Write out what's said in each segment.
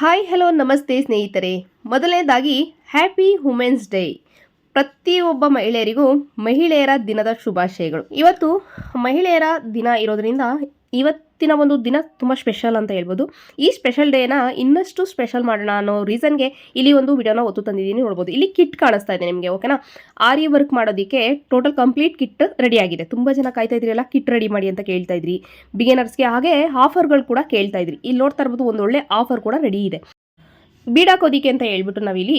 Hi, hello, ನಮಸ್ತೆ ಸ್ನೇಹಿತರೆ. ಮೊದಲನೇದಾಗಿ ಹ್ಯಾಪಿ ವುಮೆನ್ಸ್ ಡೇ ಪ್ರತಿಯೊಬ್ಬ ಮಹಿಳೆಯರಿಗೂ ಮಹಿಳೆಯರ ದಿನದ ಶುಭಾಶಯಗಳು. ಇವತ್ತು ಮಹಿಳೆಯರ ದಿನ ಇರೋದ್ರಿಂದ ಇವತ್ತಿನ ಒಂದು ದಿನ ತುಂಬ ಸ್ಪೆಷಲ್ ಅಂತ ಹೇಳ್ಬೋದು. ಈ ಸ್ಪೆಷಲ್ ಡೇನ ಇನ್ನಷ್ಟು ಸ್ಪೆಷಲ್ ಮಾಡೋಣ ಅನ್ನೋ ರೀಸನ್ಗೆ ಇಲ್ಲಿ ಒಂದು ವಿಡಿಯೋನ ಒತ್ತು ತಂದಿದ್ದೀನಿ ನೋಡ್ಬೋದು. ಇಲ್ಲಿ ಕಿಟ್ ಕಾಣಿಸ್ತಾ ಇದೆ ನಿಮಗೆ ಓಕೆನಾ ಆರಿ ವರ್ಕ್ ಮಾಡೋದಕ್ಕೆ ಟೋಟಲ್ ಕಂಪ್ಲೀಟ್ ಕಿಟ್ ರೆಡಿ ಆಗಿದೆ. ತುಂಬ ಜನ ಕಾಯ್ತಾ ಇದ್ರಲ್ಲ ಕಿಟ್ ರೆಡಿ ಮಾಡಿ ಅಂತ ಕೇಳ್ತಾ ಇದ್ರಿ. ಬಿಗಿನರ್ಸ್ಗೆ ಹಾಗೆ ಆಫರ್ಗಳು ಕೂಡ ಕೇಳ್ತಾ ಇದ್ರಿ. ಇಲ್ಲಿ ನೋಡ್ತಾ ಇರ್ಬೋದು ಒಂದು ಒಳ್ಳೆ ಆಫರ್ ಕೂಡ ರೆಡಿ ಇದೆ. ಬೀಡಾಕೋದಿಕ್ಕೆ ಅಂತ ಹೇಳ್ಬಿಟ್ಟು ನಾವಿಲ್ಲಿ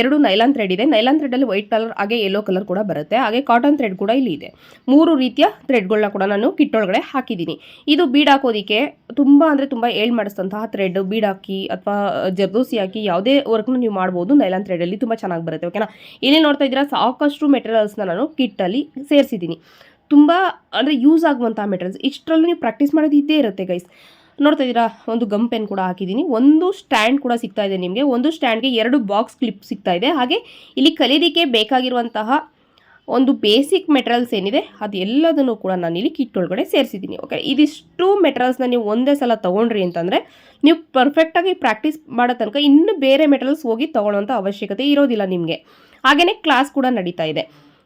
ಎರಡು ನೈಲಾನ್ ಥ್ರೆಡ್ ಇದೆ. ನೈಲಾನ್ ಥ್ರೆಡಲ್ಲಿ ವೈಟ್ ಕಲರ್ ಹಾಗೆ ಯೆಲ್ಲೋ ಕಲರ್ ಕೂಡ ಬರುತ್ತೆ. ಹಾಗೆ ಕಾಟನ್ ಥ್ರೆಡ್ ಕೂಡ ಇಲ್ಲಿ ಇದೆ. ಮೂರು ರೀತಿಯ ಥ್ರೆಡ್ಗಳನ್ನ ಕೂಡ ನಾನು ಕಿಟ್ಟೊಳಗಡೆ ಹಾಕಿದ್ದೀನಿ. ಇದು ಬೀಡಾಕೋದಿಕ್ಕೆ ತುಂಬ ಅಂದರೆ ತುಂಬ ಏಳ್ ಮಾಡಿಸಿದಂತಹ ಥ್ರೆಡ್ ಬೀಡಾಕಿ ಅಥವಾ ಜರ್ದೋಸಿ ಹಾಕಿ ಯಾವುದೇ ವರ್ಕ್ನೂ ನೀವು ಮಾಡ್ಬೋದು. ನೈಲಾನ್ ಥ್ರೆಡಲ್ಲಿ ತುಂಬ ಚೆನ್ನಾಗಿ ಬರುತ್ತೆ ಓಕೆನಾ ಇಲ್ಲಿ ನೋಡ್ತಾ ಇದ್ದೀರಾ, ಸಾಕಷ್ಟು ಮೆಟೀರಿಯಲ್ಸ್ನ ನಾನು ಕಿಟ್ಟಲ್ಲಿ ಸೇರಿಸಿದ್ದೀನಿ. ತುಂಬ ಅಂದರೆ ಯೂಸ್ ಆಗುವಂಥ ಮೆಟೀರಿಯಲ್ಸ್ ಇಷ್ಟರಲ್ಲೂ ನೀವು ಪ್ರಾಕ್ಟೀಸ್ ಮಾಡೋದು ಇದ್ದೇ ಇರುತ್ತೆ ಗೈಸ್ ನೋಡ್ತಾ ಇದ್ದೀರಾ? ಒಂದು ಗಮ್ ಪೆನ್ ಕೂಡ ಹಾಕಿದ್ದೀನಿ. ಒಂದು ಸ್ಟ್ಯಾಂಡ್ ಕೂಡ ಸಿಗ್ತಾ ಇದೆ ನಿಮಗೆ. ಒಂದು ಸ್ಟ್ಯಾಂಡ್ಗೆ ಎರಡು ಬಾಕ್ಸ್ ಕ್ಲಿಪ್ ಸಿಗ್ತಾ ಇದೆ. ಹಾಗೆ ಇಲ್ಲಿ ಕಲೀಲಿಕ್ಕೆ ಬೇಕಾಗಿರುವಂತಹ ಒಂದು ಬೇಸಿಕ್ ಮೆಟೀರಿಯಲ್ಸ್ ಏನಿದೆ ಅದು ಎಲ್ಲದನ್ನು ಕೂಡ ನಾನು ಇಲ್ಲಿ ಕಿಟ್ ಒಳಗಡೆ ಸೇರಿಸಿದ್ದೀನಿ. ಓಕೆ ಇದಿಷ್ಟು ಮೆಟ್ರಲ್ಸ್ನ ನೀವು ಒಂದೇ ಸಲ ತೊಗೊಂಡ್ರಿ ಅಂತಂದರೆ, ನೀವು ಪರ್ಫೆಕ್ಟಾಗಿ ಪ್ರಾಕ್ಟೀಸ್ ಮಾಡೋ ತನಕ ಇನ್ನೂ ಬೇರೆ ಮೆಟೀರಿಯಲ್ಸ್ ಹೋಗಿ ತೊಗೊಳ್ಳೋಂಥ ಅವಶ್ಯಕತೆ ಇರೋದಿಲ್ಲ ನಿಮಗೆ. ಹಾಗೆಯೇ ಕ್ಲಾಸ್ ಕೂಡ ನಡೀತಾ ಇದೆ.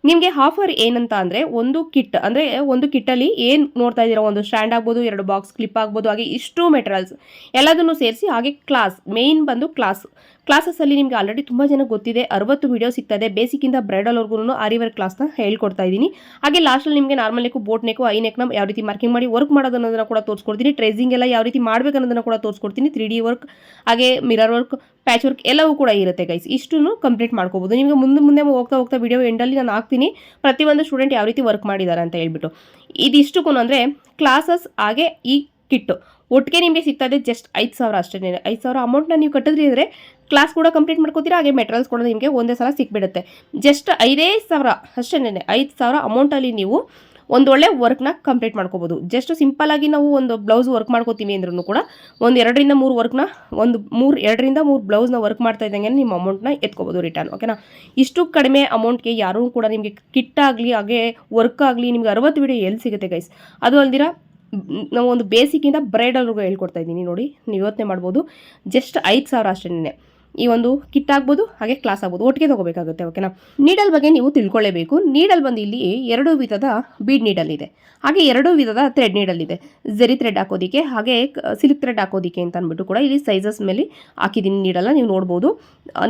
ನಿಮಗೆ ಆಫರ್ ಏನಂತ ಅಂದರೆ ಒಂದು ಕಿಟ್ ಅಂದರೆ ಒಂದು ಕಿಟ್ಟಲ್ಲಿ ಏನು ನೋಡ್ತಾ ಇದ್ದೀರಾ? ಒಂದು ಸ್ಟ್ಯಾಂಡ್ ಆಗ್ಬೋದು, ಎರಡು ಬಾಕ್ಸ್ ಕ್ಲಿಪ್ ಆಗ್ಬೋದು, ಹಾಗೆ ಇಷ್ಟು ಮೆಟೀರಿಯಲ್ಸ್ ಎಲ್ಲದನ್ನು ಸೇರಿಸಿ ಹಾಗೆ ಕ್ಲಾಸ್ ಮೇಯ್ನ್ ಬಂದು ಕ್ಲಾಸ್ ಕ್ಲಾಸಸ್ಸಲ್ಲಿ ನಿಮಗೆ ಆಲ್ರೆಡಿ ತುಂಬ ಜನ ಗೊತ್ತಿದೆ, ಅರವತ್ತು ವೀಡಿಯೋ ಸಿಗ್ತದೆ ಬೇಸಿಕ್ಕಿಂದ ಬ್ರೈಡಲ್ವರೆಗೂ ಆರಿವರ್ ಕ್ಲಾಸ್ನ ಹೇಳ್ಕೊಡ್ತಾ ಇದ್ದೀನಿ. ಹಾಗೆ ಲಾಸ್ಟಲ್ಲಿ ನಿಮಗೆ ನಾರ್ಮಲ್ ನೆಕ್ಕು ಬೋಟ್ ನೆಕ್ಕು ಐ ನೆಕ್ನ ಯಾವ ರೀತಿ ಮಾರ್ಕಿಂಗ್ ಮಾಡಿ ವರ್ಕ್ ಮಾಡೋದನ್ನೋದನ್ನು ಕೂಡ ತೋರಿಸ್ಕೊಡ್ತೀನಿ. ಟ್ರೇಸಿಂಗ್ ಎಲ್ಲ ಯಾವ ರೀತಿ ಮಾಡಬೇಕು ಅನ್ನೋದನ್ನು ಕೂಡ ತೋರಿಸ್ಕೊಡ್ತೀನಿ. ತ್ರೀ ಡಿ ವರ್ಕ್ ಹಾಗೆ ಮಿರರ್ ವರ್ಕ್ ಪ್ಯಾಚ್ ವರ್ಕ್ ಎಲ್ಲವೂ ಕೂಡ ಇರುತ್ತೆ ಗೈಸ್ ಇಷ್ಟನ್ನು ಕಂಪ್ಲೀಟ್ ಮಾಡ್ಕೋಬೋದು. ನಿಮಗೆ ಮುಂದೆ ಮುಂದೆ ಹೋಗ್ತಾ ಹೋಗ್ತಾ ವಿಡಿಯೋ ಎಂಡಲ್ಲಿ ನಾನು ಹಾಕ್ತೀನಿ. ಪ್ರತಿಯೊಂದು ಸ್ಟೂಡೆಂಟ್ ಯಾವ ರೀತಿ ವರ್ಕ್ ಮಾಡಿದ್ದಾರೆ ಅಂತ ಹೇಳ್ಬಿಟ್ಟು. ಇದಿಷ್ಟಕ್ಕೂ ಅಂದರೆ ಕ್ಲಾಸಸ್ ಹಾಗೆ ಈ ಕಿಟ್ಟು. ಒಟ್ಟಿಗೆ ನಿಮಗೆ ಸಿಗ್ತಾ ಇದೆ ಜಸ್ಟ್ ಐದು ಸಾವಿರ ಅಷ್ಟೇ ಐದು ಸಾವಿರ ಅಮೌಂಟ್ನ ನೀವು ಕಟ್ಟಿದ್ರಿ ಅಂದರೆ ಕ್ಲಾಸ್ ಕೂಡ ಕಂಪ್ಲೀಟ್ ಮಾಡ್ಕೋತೀರಾ, ಹಾಗೆ ಮೆಟೀರಿಯಲ್ಸ್ ಕೂಡ ನಿಮಗೆ ಒಂದೇ ಸಲ ಸಿಕ್ಬಿಡುತ್ತೆ ಜಸ್ಟ್ ಐದೇ ಸಾವಿರ ಅಷ್ಟೇ ಐದು ಸಾವಿರ ಅಮೌಂಟಲ್ಲಿ ನೀವು ಒಂದೊಳ್ಳೆ ವರ್ಕ್ನ ಕಂಪ್ಲೀಟ್ ಮಾಡ್ಕೋಬೋದು. ಜಸ್ಟ್ ಸಿಂಪಲ್ಲಾಗಿ ನಾವು ಒಂದು ಬ್ಲೌಸ್ ವರ್ಕ್ ಮಾಡ್ಕೋತೀವಿ ಅಂದ್ರೂ ಕೂಡ ಒಂದು ಎರಡರಿಂದ ಮೂರು ವರ್ಕ್ನ ಒಂದು ಮೂರು, ಎರಡರಿಂದ ಮೂರು ಬ್ಲೌಸ್ನ ವರ್ಕ್ ಮಾಡ್ತಾ ಇದ್ದಂಗೆ ನಿಮ್ಮ ಅಮೌಂಟ್ನ ಎತ್ಕೋಬೋದು ರಿಟರ್ನ್ ಓಕೆನಾ ಇಷ್ಟು ಕಡಿಮೆ ಅಮೌಂಟ್ಗೆ ಯಾರೂ ಕೂಡ ನಿಮಗೆ ಕಿಟ್ಟಾಗಲಿ ಹಾಗೆ ವರ್ಕ್ ಆಗಲಿ ನಿಮಗೆ ಅರವತ್ತು ವಿಡಿಯೋ ಎಲ್ಲಿ ಸಿಗುತ್ತೆ ಗೈಸ್ ಅದು ಅಲ್ದಿರ? ನಾವು ಒಂದು ಬೇಸಿಕ್ಕಿಂದ ಬ್ರೈಡಲ್ವರೆಗೂ ಹೇಳ್ಕೊಡ್ತಾ ಇದ್ದೀನಿ ನೋಡಿ, ನೀವು ಯೋಚನೆ ಮಾಡ್ಬೋದು. ಜಸ್ಟ್ ಐದು ಸಾವಿರ ಅಷ್ಟೇ ಈ ಒಂದು ಕಿಟ್ ಆಗ್ಬೋದು, ಹಾಗೆ ಕ್ಲಾಸ್ ಆಗ್ಬೋದು. ಒಟ್ಟಿಗೆ ತೊಗೋಬೇಕಾಗುತ್ತೆ ಓಕೆನಾ ನೀಡಲ್ ಬಗ್ಗೆ ನೀವು ತಿಳ್ಕೊಳ್ಳೇಬೇಕು. ನೀಡಲ್ ಬಂದು ಇಲ್ಲಿ ಎರಡು ವಿಧದ ಬೀಡ್ ನೀಡಲ್ ಇದೆ. ಹಾಗೆ ಎರಡು ವಿಧದ ಥ್ರೆಡ್ ನೀಡಲ್ ಇದೆ. ಜರಿ ಥ್ರೆಡ್ ಹಾಕೋದಿಕ್ಕೆ, ಹಾಗೆ ಸಿಲ್ಕ್ ಥ್ರೆಡ್ ಹಾಕೋದಿಕ್ಕೆ ಅಂತ ಅಂದ್ಬಿಟ್ಟು ಕೂಡ ಇಲ್ಲಿ ಸೈಜಸ್ ಮೇಲೆ ಹಾಕಿದ್ದೀನಿ ನೀಡಲ್ಲ ನೀವು ನೋಡ್ಬೋದು.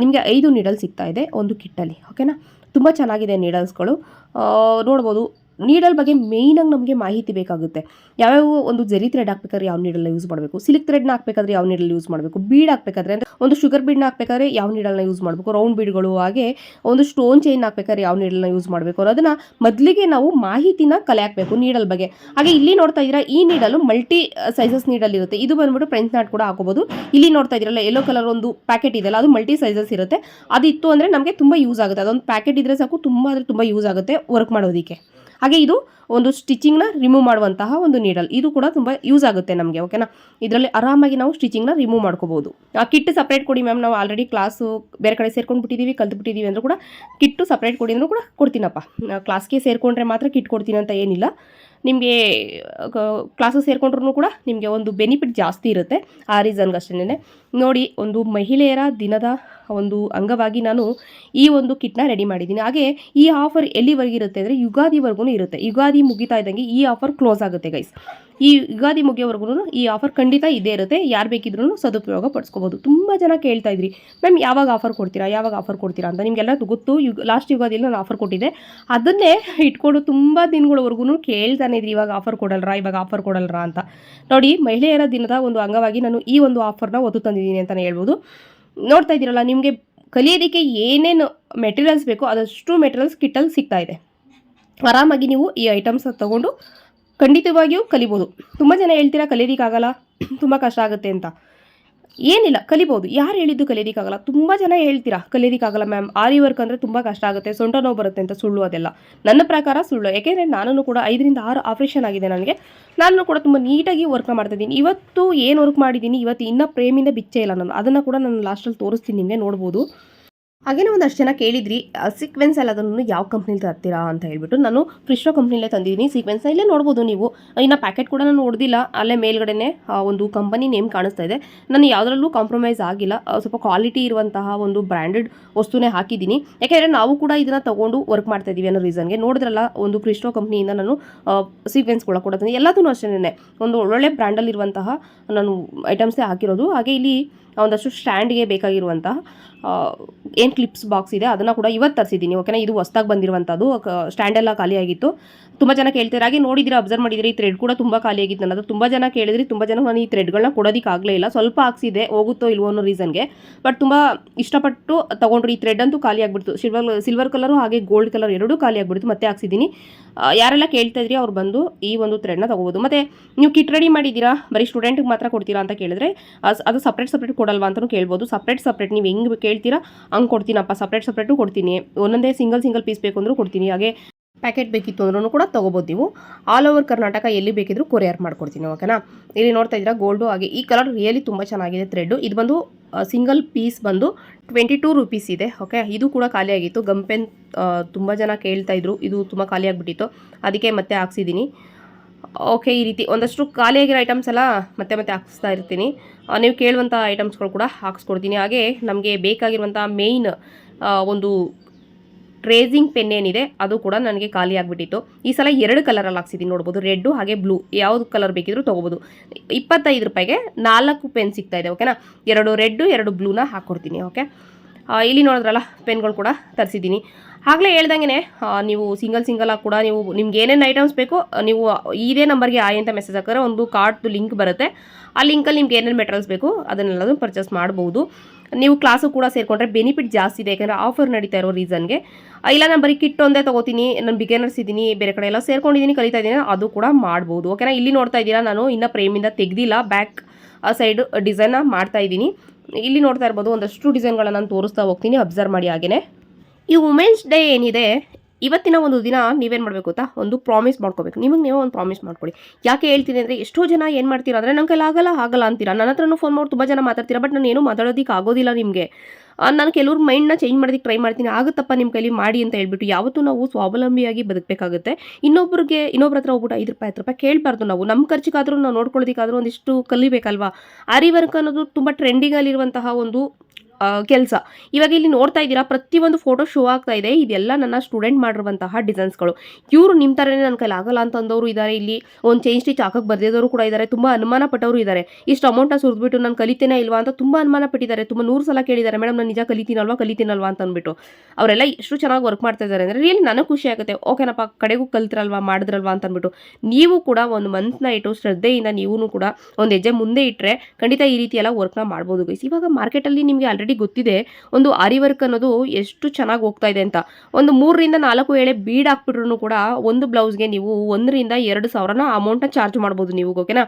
ನಿಮಗೆ ಐದು ನೀಡಲ್ ಸಿಗ್ತಾ ಇದೆ ಒಂದು ಕಿಟ್ಟಲ್ಲಿ ಓಕೆನಾ ತುಂಬ ಚೆನ್ನಾಗಿದೆ ನೀಡಲ್ಸ್ಗಳು ನೋಡ್ಬೋದು. ನೀಡಲ್ ಬಗ್ಗೆ ಮೇಯ್ನಾಗಿ ನಮಗೆ ಮಾಹಿತಿ ಬೇಕಾಗುತ್ತೆ. ಯಾವ್ಯಾವ ಒಂದು ಜರಿ ಥ್ರೆಡ್ ಹಾಕ್ಬೇಕಾದ್ರೆ ಯಾವ ನೀಡಲ್ನ ಯೂಸ್ ಮಾಡಬೇಕು? ಸಿಲ್ಕ್ ಥ್ರೆಡ್ನ ಹಾಕ್ಬೇಕಾದ್ರೆ ಯಾವ ನೀಡಲ್ ಯೂಸ್ ಮಾಡಬೇಕು? ಬೀಡ್ ಹಾಕ್ಬೇಕಾದ್ರೆ ಅಂದರೆ ಒಂದು ಶುಗರ್ ಬೀಡ್ನ ಹಾಕ್ಬೇಕಾದ್ರೆ ಯಾವ ನೀಡಲ್ನ ಯೂಸ್ ಮಾಡಬೇಕು? ರೌಂಡ್ ಬೀಡ್ಗಳು ಹಾಗೆ ಒಂದು ಸ್ಟೋನ್ ಚೈನ್ ಹಾಕ್ಬೇಕಾದ್ರೆ ಯಾವ ನೀಡಲ್ನ ಯೂಸ್ ಮಾಡಬೇಕು ಅನ್ನೋದನ್ನ ಮೊದಲಿಗೆ ನಾವು ಮಾಹಿತಿನ ಕಲೆ ಹಾಕ್ಬೇಕು ನೀಡಲ್ ಬಗ್ಗೆ. ಹಾಗೆ ಇಲ್ಲಿ ನೋಡ್ತಾ ಇದ್ದೀರಾ, ಈ ನೀಡಲು ಮಲ್ಟಿ ಸೈಜಸ್ ನೀಡಲ್ ಇರುತ್ತೆ. ಇದು ಬಂದ್ಬಿಟ್ಟು ಫ್ರೆಂಚ್ ನಾಟ್ ಕೂಡ ಹಾಕೋಬಹುದು ಇಲ್ಲಿ ನೋಡ್ತಾ ಇದ್ದೀರಲ್ಲ ಯೆಲ್ಲೋ ಕಲರ್ ಒಂದು ಪ್ಯಾಕೆಟ್ ಇದೆಯಲ್ಲ, ಅದು ಮಲ್ಟಿ ಸೈಜಸ್ ಇರುತ್ತೆ. ಅದಿತ್ತು ಅಂದರೆ ನಮಗೆ ತುಂಬ ಯೂಸ್ ಆಗುತ್ತೆ. ಅದೊಂದು ಪ್ಯಾಕೆಟ್ ಇದ್ರೆ ಸಾಕು, ತುಂಬ ಅಂದರೆ ತುಂಬ ಯೂಸ್ ಆಗುತ್ತೆ ವರ್ಕ್ ಮಾಡೋದಕ್ಕೆ. ಹಾಗೆ ಇದು ಒಂದು ಸ್ಟಿಚಿಂಗ್ನ ರಿಮೂವ್ ಮಾಡುವಂತಹ ಒಂದು ನೀಡಲ್ ಇದು ಕೂಡ ತುಂಬ ಯೂಸ್ ಆಗುತ್ತೆ ನಮಗೆ ಓಕೆನಾ ಇದರಲ್ಲಿ ಆರಾಮಾಗಿ ನಾವು ಸ್ಟಿಚಿಂಗ್ನ ರಿಮೂವ್ ಮಾಡ್ಕೋಬಹುದು. ಆ ಕಿಟ್ ಸಪ್ರೇಟ್ ಕೊಡಿ ಮ್ಯಾಮ್ ನಾವು ಆಲ್ರೆಡಿ ಕ್ಲಾಸು ಬೇರೆ ಕಡೆ ಸೇರ್ಕೊಂಡು ಬಿಟ್ಟಿದ್ದೀವಿ ಕಲ್ತು ಬಿಟ್ಟಿದ್ದೀವಿ ಅಂದರೂ ಕೂಡ ಕಿಟ್ಟು ಸಪ್ರೇಟ್ ಕೊಡಿ ಅಂದರೂ ಕೂಡ ಕೊಡ್ತೀನಪ್ಪ. ಕ್ಲಾಸ್ಗೆ ಸೇರಿಕೊಂಡ್ರೆ ಮಾತ್ರ ಕಿಟ್ ಕೊಡ್ತೀನಿ ಅಂತ ಏನಿಲ್ಲ. ನಿಮಗೆ ಕ್ಲಾಸಸ್ ಸೇರಿಕೊಂಡ್ರೂ ಕೂಡ ನಿಮಗೆ ಒಂದು ಬೆನಿಫಿಟ್ ಜಾಸ್ತಿ ಇರುತ್ತೆ. ಆ ರೀಸನ್ಗೆ ಅಷ್ಟೇ ನೋಡಿ, ಒಂದು ಮಹಿಳೆಯರ ದಿನದ ಒಂದು ಅಂಗವಾಗಿ ನಾನು ಈ ಒಂದು ಕಿಟ್ನ ರೆಡಿ ಮಾಡಿದ್ದೀನಿ. ಹಾಗೆ ಈ ಆಫರ್ ಎಲ್ಲಿವರೆಗೆ ಇರುತ್ತೆ ಅಂದರೆ ಯುಗಾದಿವರೆಗೂ ಇರುತ್ತೆ. ಯುಗಾದಿ ಮುಗಿತಾ ಇದ್ದಂಗೆ ಈ ಆಫರ್ ಕ್ಲೋಸ್ ಆಗುತ್ತೆ ಗೈಸ್ ಈ ಯುಗಾದಿ ಮುಗಿಯೋವರೆಗೂ ಈ ಆಫರ್ ಖಂಡಿತ ಇದೇ ಇರುತ್ತೆ. ಯಾರು ಬೇಕಿದ್ರೂ ಸದುಪಯೋಗ ಪಡಿಸ್ಕೋಬೋದು. ತುಂಬ ಜನ ಕೇಳ್ತಾ ಇದ್ರಿ, ಮ್ಯಾಮ್ ಯಾವಾಗ ಆಫರ್ ಕೊಡ್ತೀರಾ? ಯಾವಾಗ ಆಫರ್ ಕೊಡ್ತೀರಾ? ಅಂತ ನಿಮಗೆಲ್ಲ ಗೊತ್ತು. ಯುಗ ಲಾಸ್ಟ್ ಯುಗಾದಿಯಲ್ಲಿ ನಾನು ಆಫರ್ ಕೊಟ್ಟಿದ್ದೆ. ಅದನ್ನೇ ಇಟ್ಕೊಂಡು ತುಂಬ ದಿನಗಳವರೆಗೂ ಕೇಳ್ತಾನೆ ಇದ್ರಿ, ಇವಾಗ ಆಫರ್ ಕೊಡಲ್ರಾ? ಇವಾಗ ಆಫರ್ ಕೊಡಲ್ರಾ? ಅಂತ. ನೋಡಿ, ಮಹಿಳೆಯರ ದಿನದ ಒಂದು ಅಂಗವಾಗಿ ನಾನು ಈ ಒಂದು ಆಫರ್ನ ಒತ್ತು ತಂದಿದ್ದೀನಿ ಅಂತಲೇ ಹೇಳ್ಬೋದು. ನೋಡ್ತಾ ಇದ್ದೀರಲ್ಲ, ನಿಮಗೆ ಕಲಿಯೋದಕ್ಕೆ ಏನೇನು ಮೆಟೀರಿಯಲ್ಸ್ ಬೇಕೋ ಅದಷ್ಟು ಮೆಟೀರಿಯಲ್ಸ್ ಕಿಟ್ಟಲ್ಲಿ ಸಿಗ್ತಾ ಇದೆ. ಆರಾಮಾಗಿ ನೀವು ಈ ಐಟಮ್ಸ್ ತೊಗೊಂಡು ಖಂಡಿತವಾಗಿಯೂ ಕಲಿಬೋದು. ತುಂಬ ಜನ ಹೇಳ್ತೀರಾ ಕಲಿಯೋದಕ್ಕಾಗಲ್ಲ ತುಂಬ ಕಷ್ಟ ಆಗುತ್ತೆ ಅಂತ. ಏನಿಲ್ಲ, ಕಲಿಬೋದು. ಯಾರು ಹೇಳಿದ್ದು ಕಲಿಯೋದಕ್ಕಾಗಲ್ಲ. ತುಂಬ ಜನ ಹೇಳ್ತೀರಾ, ಕಲಿಯೋದಕ್ಕಾಗಲ್ಲ ಮ್ಯಾಮ್. ಆರಿ ವರ್ಕ್ ಅಂದರೆ ತುಂಬ ಕಷ್ಟ ಆಗುತ್ತೆ, ಸೊಂಟ ನೋವು ಬರುತ್ತೆ ಅಂತ ಸುಳ್ಳು ಅದೆಲ್ಲ. ನನ್ನ ಪ್ರಕಾರ ಸುಳ್ಳು. ಯಾಕೆಂದರೆ ನಾನು ಕೂಡ ಐದರಿಂದ ಆರು ಆಪ್ರೇಷನ್ ಆಗಿದೆ ನನಗೆ. ನಾನು ಕೂಡ ತುಂಬ ನೀಟಾಗಿ ವರ್ಕ್ ಮಾಡ್ತಾ ಇದ್ದೀನಿ. ಇವತ್ತು ಏನು ವರ್ಕ್ ಮಾಡಿದ್ದೀನಿ, ಇವತ್ತು ಇನ್ನೂ ಪ್ರೇಮಿಂದ ಬಿಚ್ಚೇ ಇಲ್ಲ ನಾನು. ಅದನ್ನು ಕೂಡ ನಾನು ಲಾಸ್ಟಲ್ಲಿ ತೋರಿಸ್ತೀನಿ ನಿಮಗೆ, ನೋಡ್ಬೋದು. ಹಾಗೇನೆ ಒಂದಷ್ಟು ಜನ ಕೇಳಿದ್ರಿ ಸೀಕ್ವೆನ್ಸ್ ಎಲ್ಲ ಅದನ್ನು ಯಾವ ಕಂಪ್ನಿಲಿ ತರ್ತೀರಾ ಅಂತ ಹೇಳ್ಬಿಟ್ಟು ನಾನು ಫ್ರಿಶ್ರೋ ಕಂಪ್ನಿಲೇ ತಂದಿದ್ದೀನಿ. ಸೀಕ್ವೆನ್ಸ್ ಇಲ್ಲೇ ನೋಡ್ಬೋದು ನೀವು. ಇನ್ನು ಪ್ಯಾಕೆಟ್ ಕೂಡ ನಾನು ನೋಡ್ದಿಲ್ಲ. ಅಲ್ಲೇ ಮೇಲ್ಗಡೆನೆ ಒಂದು ಕಂಪನಿ ನೇಮ್ ಕಾಣಿಸ್ತಾ ಇದೆ. ನಾನು ಯಾವುದರಲ್ಲೂ ಕಾಂಪ್ರಮೈಸ್ ಆಗಿಲ್ಲ. ಸ್ವಲ್ಪ ಕ್ವಾಲಿಟಿ ಇರುವಂತಹ ಒಂದು ಬ್ರ್ಯಾಂಡೆಡ್ ವಸ್ತುನೇ ಹಾಕಿದ್ದೀನಿ. ಯಾಕೆಂದರೆ ನಾವು ಕೂಡ ಇದನ್ನು ತೊಗೊಂಡು ವರ್ಕ್ ಮಾಡ್ತಾ ಇದ್ದೀವಿ ಅನ್ನೋ ರೀಸನ್ಗೆ ನೋಡಿದ್ರಲ್ಲ, ಒಂದು ಫ್ರಿಶ್ರೋ ಕಂಪ್ನಿಯಿಂದ ನಾನು ಸೀಕ್ವೆನ್ಸ್ ಕೂಡ ಕೊಡ್ತೀನಿ ಎಲ್ಲದೂ ಅಷ್ಟೇ ಒಂದು ಒಳ್ಳೊಳ್ಳೆ ಬ್ರ್ಯಾಂಡಲ್ಲಿರುವಂತಹ ನಾನು ಐಟಮ್ಸೇ ಹಾಕಿರೋದು. ಹಾಗೆ ಇಲ್ಲಿ ಒಂದಷ್ಟು ಸ್ಟ್ಯಾಂಡ್ಗೆ ಬೇಕಾಗಿರುವಂತಹ ಏನು ಕ್ಲಿಪ್ಸ್ ಬಾಕ್ಸ್ ಇದೆ, ಅದನ್ನು ಕೂಡ ಇವತ್ತು ತರಿಸಿದ್ದೀನಿ. ಓಕೆನಾ ಇದು ಹೊಸ್ದಾಗಿ ಬಂದಿರುವಂಥದ್ದು ಸ್ಟ್ಯಾಂಡ್ ಎಲ್ಲ ಖಾಲಿಯಾಗಿತ್ತು ತುಂಬ ಜನ ಕೇಳ್ತಾರೆ ಹಾಗೆ ನೋಡಿದ್ರೆ ಅಬ್ಸರ್ವ್ ಮಾಡಿದರೆ, ಈ ಥ್ರೆಡ್ ಕೂಡ ತುಂಬ ಖಾಲಿಯಾಗಿತ್ತು ನನ್ನದು ತುಂಬ ಜನ ಕೇಳಿದ್ರಿ, ತುಂಬ ಜನ ನಾನು ಈ ಥ್ರೆಡ್ಗಳನ್ನ ಕೊಡೋದಕ್ಕಾಗಲೇ ಇಲ್ಲ. ಸ್ವಲ್ಪ ಹಾಕ್ಸಿದೆ, ಹೋಗುತ್ತೋ ಇಲ್ವೋ ಅನ್ನೋ ರೀಸನ್ಗೆ ಬಟ್ ತುಂಬ ಇಷ್ಟಪಟ್ಟು ತೊಗೊಂಡ್ರು. ಈ ಥ್ರೆಡ್ ಅಂತೂ ಖಾಲಿ ಆಗಿಬಿಡ್ತು. ಸಿಲ್ವರ್ ಸಿಲ್ವರ್ ಕಲರು ಹಾಗೆ ಗೋಲ್ಡ್ ಕಲರ್ ಎರಡೂ ಖಾಲಿ ಆಗಿಬಿಡ್ತು. ಮತ್ತೆ ಹಾಕ್ಸಿದ್ದೀನಿ. ಯಾರೆಲ್ಲ ಕೇಳ್ತಾ ಇದ್ರಿ, ಅವ್ರು ಬಂದು ಈ ಒಂದು ಥ್ರೆಡ್ನ ತೊಗೋಬೋದು. ಮತ್ತು ನೀವು ಕಿಟ್ ರೆಡಿ ಮಾಡಿದ್ದೀರಾ? ಬರೀ ಸ್ಟೂಡೆಂಟ್ಗೆ ಮಾತ್ರ ಕೊಡ್ತೀರಾ ಅಂತ ಕೇಳಿದ್ರೆ ಅದು ಸಪ್ರೇಟ್ ಸಪ್ರೇಟ್ ಕೊಡಲ್ವಾ ಅಂತಲೂ ಕೇಳ್ಬೋದು. ಸಪ್ರೇಟ್ ಸಪ್ರೇಟ್ ನೀವು ಹೆಂಗೆ ಕೇಳ್ತೀರಾ, ಹಂಗೆ ಕೊಡ್ತೀನಪ್ಪ. ಸಪ್ರೇಟ್ ಸಪ್ರೇಟು ಕೊಡ್ತೀನಿ. ಒಂದೊಂದೇ ಸಿಂಗಲ್ ಸಿಂಗಲ್ ಪೀಸ್ ಬೇಕು ಅಂದರೂ ಕೊಡ್ತೀನಿ. ಹಾಗೆ ಪ್ಯಾಕೆಟ್ ಬೇಕಿತ್ತು ಅಂದ್ರೂ ಕೂಡ ತೊಗೋಬೋದು ನೀವು. ಆಲ್ ಓವರ್ ಕರ್ನಾಟಕ ಎಲ್ಲಿ ಬೇಕಿದ್ರೂ ಕೊರಿಯರ್ ಮಾಡ್ಕೊಡ್ತೀನಿ ಓಕೆನಾ ಇಲ್ಲಿ ನೋಡ್ತಾ ಇದ್ದೀರಾ ಗೋಲ್ಡು ಹಾಗೆ ಈ ಕಲರ್ ರಿಯಲಿ ತುಂಬ ಚೆನ್ನಾಗಿದೆ ಥ್ರೆಡ್ಡು ಇದು ಬಂದು ಸಿಂಗಲ್ ಪೀಸ್ ಬಂದು ಟ್ವೆಂಟಿ ಟೂ ರುಪೀಸ್ ಇದೆ ಓಕೆ ಇದು ಕೂಡ ಖಾಲಿಯಾಗಿತ್ತು ಗಂಪೆನ್ ತುಂಬ ಜನ ಕೇಳ್ತಾ ಇದ್ರು, ಇದು ತುಂಬ ಖಾಲಿಯಾಗಿಬಿಟ್ಟಿತ್ತು ಅದಕ್ಕೆ ಮತ್ತೆ ಹಾಕ್ಸಿದ್ದೀನಿ. ಓಕೆ ಈ ರೀತಿ ಒಂದಷ್ಟು ಖಾಲಿಯಾಗಿರೋ ಐಟಮ್ಸ್ ಎಲ್ಲ ಮತ್ತೆ ಮತ್ತೆ ಹಾಕಿಸ್ತಾ ಇರ್ತೀನಿ. ನೀವು ಕೇಳುವಂಥ ಐಟಮ್ಸ್ಗಳು ಕೂಡ ಹಾಕ್ಸ್ಕೊಡ್ತೀನಿ. ಹಾಗೆ ನಮಗೆ ಬೇಕಾಗಿರುವಂಥ ಮೇಯ್ನ್ ಒಂದು ಟ್ರೇಸಿಂಗ್ ಪೆನ್ ಏನಿದೆ, ಅದು ಕೂಡ ನನಗೆ ಖಾಲಿ ಆಗಿಬಿಟ್ಟಿತ್ತು. ಈ ಸಲ ಎರಡು ಕಲರಲ್ಲಿ ಹಾಕ್ಸಿದ್ದೀನಿ ನೋಡ್ಬೋದು, ರೆಡ್ಡು ಹಾಗೆ ಬ್ಲೂ, ಯಾವುದು ಕಲರ್ ಬೇಕಿದ್ರೂ ತೊಗೋಬೋದು. ಇಪ್ಪತ್ತೈದು ರೂಪಾಯಿಗೆ ನಾಲ್ಕು ಪೆನ್ ಸಿಗ್ತಾ ಇದೆ ಓಕೆನಾ ಎರಡು ರೆಡ್ಡು, ಎರಡು ಬ್ಲೂನ ಹಾಕ್ಕೊಡ್ತೀನಿ ಓಕೆ ಇಲ್ಲಿ ನೋಡಿದ್ರಲ್ಲ ಪೆನ್ಗಳು ಕೂಡ ತರಿಸಿದ್ದೀನಿ ಆಗಲೇ ಹೇಳ್ದಂಗೆ ನೀವು ಸಿಂಗಲ್ ಸಿಂಗಲ್ ಆಗಿ ಕೂಡ ನೀವು, ನಿಮ್ಗೆ ಏನೇನು ಐಟಮ್ಸ್ ಬೇಕು, ನೀವು ಇದೇ ನಂಬರ್ಗೆ ಆಯ್ ಅಂತ ಮೆಸೇಜ್ ಹಾಕಿದ್ರೆ ಒಂದು ಕಾರ್ಡ್ದು ಲಿಂಕ್ ಬರುತ್ತೆ. ಆ ಲಿಂಕಲ್ಲಿ ನಿಮ್ಗೆ ಏನೇನು ಮೆಟೀರಿಯಲ್ಸ್ ಬೇಕು ಅದನ್ನೆಲ್ಲದನ್ನು ಪರ್ಚೇಸ್ ಮಾಡ್ಬೋದು. ನೀವು ಕ್ಲಾಸು ಕೂಡ ಸೇರಿಕೊಂಡ್ರೆ ಬೆನಿಫಿಟ್ ಜಾಸ್ತಿ ಇದೆ. ಯಾಕಂದರೆ ಆಫರ್ ನಡೀತಾ ಇರೋ ರೀಸನ್ಗೆ ಇಲ್ಲ, ನಾನು ಬರೀ ಕಿಟ್ ಒಂದೇ ತೊಗೋತೀನಿ, ನಾನು ಬಿಗೇನರ್ಸ್ ಇದ್ದೀನಿ ಬೇರೆ ಕಡೆ ಎಲ್ಲ ಸೇರ್ಕೊಂಡಿದ್ದೀನಿ ಕಲಿತಾ ಇದ್ದೀನಿ ಅದು ಕೂಡ ಮಾಡ್ಬೋದು. ಓಕೆನಾ ಇಲ್ಲಿ ನೋಡ್ತಾ ಇದ್ದೀರಾ, ನಾನು ಇನ್ನೂ ಫ್ರೇಮಿಂದ ತೆಗ್ದಿಲ್ಲ ಬ್ಯಾಕ್ ಸೈಡ್ ಡಿಸೈನ್ನ ಮಾಡ್ತಾ ಇದ್ದೀನಿ. ಇಲ್ಲಿ ನೋಡ್ತಾ ಇರ್ಬೋದು, ಒಂದಷ್ಟು ಡಿಸೈನ್ಗಳನ್ನ ನಾನು ತೋರಿಸ್ತಾ ಹೋಗ್ತೀನಿ ಅಬ್ಸರ್ವ್ ಮಾಡಿ ಹಾಗೆಯೇ ಈ ವುಮೆನ್ಸ್ ಡೇ ಏನಿದೆ ಇವತ್ತಿನ ಒಂದು ದಿನ ನೀವೇನು ಮಾಡಬೇಕು ಗೊತ್ತಾ? ಒಂದು ಪ್ರಾಮಿಸ್ ಮಾಡ್ಕೋಬೇಕು. ನಿಮಗೆ ನೀವು ಒಂದು ಪ್ರಾಮಿಸ್ ಮಾಡ್ಕೊಳ್ಳಿ ಯಾಕೆ ಹೇಳ್ತೀನಿ ಅಂದರೆ ಎಷ್ಟೋ ಜನ ಏನು ಮಾಡ್ತೀರಾ ಅಂದರೆ ನನ್ನ ಕೈಲಿ ಆಗಲ್ಲ ಆಗಲ್ಲ ಅಂತೀರಾ? ನನ್ನ ಹತ್ರನೂ ಫೋನ್ ಮಾಡಿ ತುಂಬ ಜನ ಮಾತಾಡ್ತೀರಾ ಬಟ್ ನಾನು ಏನೂ ಮಾತಾಡೋದಕ್ಕೆ ಆಗೋದಿಲ್ಲ ನಿಮಗೆ. ನಾನು ಕೆಲವ್ರ ಮೈಂಡ್ನ ಚೇಂಜ್ ಮಾಡೋದಕ್ಕೆ ಟ್ರೈ ಮಾಡ್ತೀನಿ. ಆಗುತ್ತಪ್ಪ ನಿಮ್ಮ ಕೈಲಿ ಮಾಡಿ ಅಂತ ಹೇಳ್ಬಿಟ್ಟು ಯಾವತ್ತೂ ನಾವು ಸ್ವಾವಲಂಬಿಯಾಗಿ ಬದುಕಬೇಕಾಗುತ್ತೆ. ಇನ್ನೊಬ್ರಿಗೆ ಇನ್ನೊಬ್ರ ಹತ್ರ ಹೋಗ್ಬಿಟ್ಟು ಐದು ರೂಪಾಯಿ, ಹತ್ತು ರೂಪಾಯಿ ಕೇಳಬಾರ್ದು ನಾವು. ನಮ್ಮ ಖರ್ಚಿಗಾದರೂ ನಾವು ನೋಡ್ಕೊಳ್ಳೋದಕ್ಕಾದರೂ ಒಂದಿಷ್ಟು ಕಲಿಬೇಕಲ್ವಾ? ಅರಿವರ್ಕ್ ಅನ್ನೋದು ತುಂಬ ಟ್ರೆಂಡಿಂಗಲ್ಲಿರುವಂತಹ ಒಂದು ಕೆಲಸ. ಇವಾಗ ಇಲ್ಲಿ ನೋಡ್ತಾ ಇದ್ದೀರಾ, ಪ್ರತಿಯೊಂದು ಫೋಟೋ ಶೋ ಆಗ್ತಾ ಇದೆ. ಇದೆಲ್ಲ ನನ್ನ ಸ್ಟೂಡೆಂಟ್ ಮಾಡಿರುವಂತಹ ಡಿಸೈನ್ಸ್ಗಳು ಇವರು ನಿಮ್ಮ ಥರನೇ ನನ್ನ ಕೈಲಿ ಆಗಲ್ಲ ಅಂತಂದವರು ಇದ್ದಾರೆ ಇಲ್ಲಿ. ಒಂದು ಚೇಂಜ್ ಸ್ಟಿಚ್ ಹಾಕಕ್ಕೆ ಬರ್ದಿದ್ದವರು ಕೂಡ ಇದ್ದಾರೆ ತುಂಬ ಅನುಮಾನ ಪಟ್ಟವರು ಇದ್ದಾರೆ ಇಷ್ಟು ಅಮೌಂಟ್ನ ಸುರಿದ್ಬಿಟ್ಟು ನಾನು ಕಲಿತೇನೆ ಇಲ್ವಾ ಅಂತ ತುಂಬ ಅನುಮಾನ ಪಟ್ಟಿದ್ದಾರೆ. ತುಂಬ ನೂರು ಸಲ ಕೇಳಿದ್ದಾರೆ, ಮೇಡಮ್ ನಾನು ನಿಜ ಕಲಿತೀನಲ್ವಾ ಕಲಿತೀನಲ್ವಾ? ಅಂತ ಅಂದ್ಬಿಟ್ಟು. ಅವರೆಲ್ಲ ಎಷ್ಟು ಚೆನ್ನಾಗಿ ವರ್ಕ್ ಮಾಡ್ತಾ ಇದ್ದಾರೆ ಅಂದರೆ ರಿಯಲಿ ನನಗೆ ಖುಷಿ ಆಗುತ್ತೆ. ಓಕೆನಪ್ಪ ಕಡೆಗೂ ಕಲಿತಿರಲ್ವಾ, ಮಾಡಿದ್ರಲ್ವಾ? ಅಂತ ಅಂದ್ಬಿಟ್ಟು. ನೀವು ಕೂಡ ಒಂದು ಮಂತ್ನ ಇಟ್ಟು ಶ್ರದ್ಧೆಯಿಂದ ನೀವು ಕೂಡ ಒಂದು ಹೆಜ್ಜೆ ಮುಂದೆ ಇಟ್ಟರೆ ಖಂಡಿತ ಈ ರೀತಿ ಎಲ್ಲ ವರ್ಕ್ನ ಮಾಡ್ಬೋದು ಗೈಸ್ ಇವಾಗ ಮಾರ್ಕೆಟಲ್ಲಿ ನಿಮಗೆ ಆಲ್ರೆಡಿ ಗೊತ್ತಿದೆ. ಒಂದು ಆರಿ ವರ್ಕ್ ಅನ್ನೋದು ಎಷ್ಟು ಚೆನ್ನಾಗಿ ಹೋಗ್ತಾ ಇದೆ ಅಂತ. ಒಂದು ಮೂರರಿಂದ ನಾಲ್ಕು ಎಳೆ ಬೀಡ್ ಹಾಕ್ಬಿಟ್ರು ಕೂಡ ಒಂದು ಬ್ಲೌಸ್ಗೆ ನೀವು ಒಂದರಿಂದ ಎರಡು ಸಾವಿರನ ಅಮೌಂಟ್ನ ಚಾರ್ಜ್ ಮಾಡ್ಬೋದು ನೀವು ಓಕೆನಾ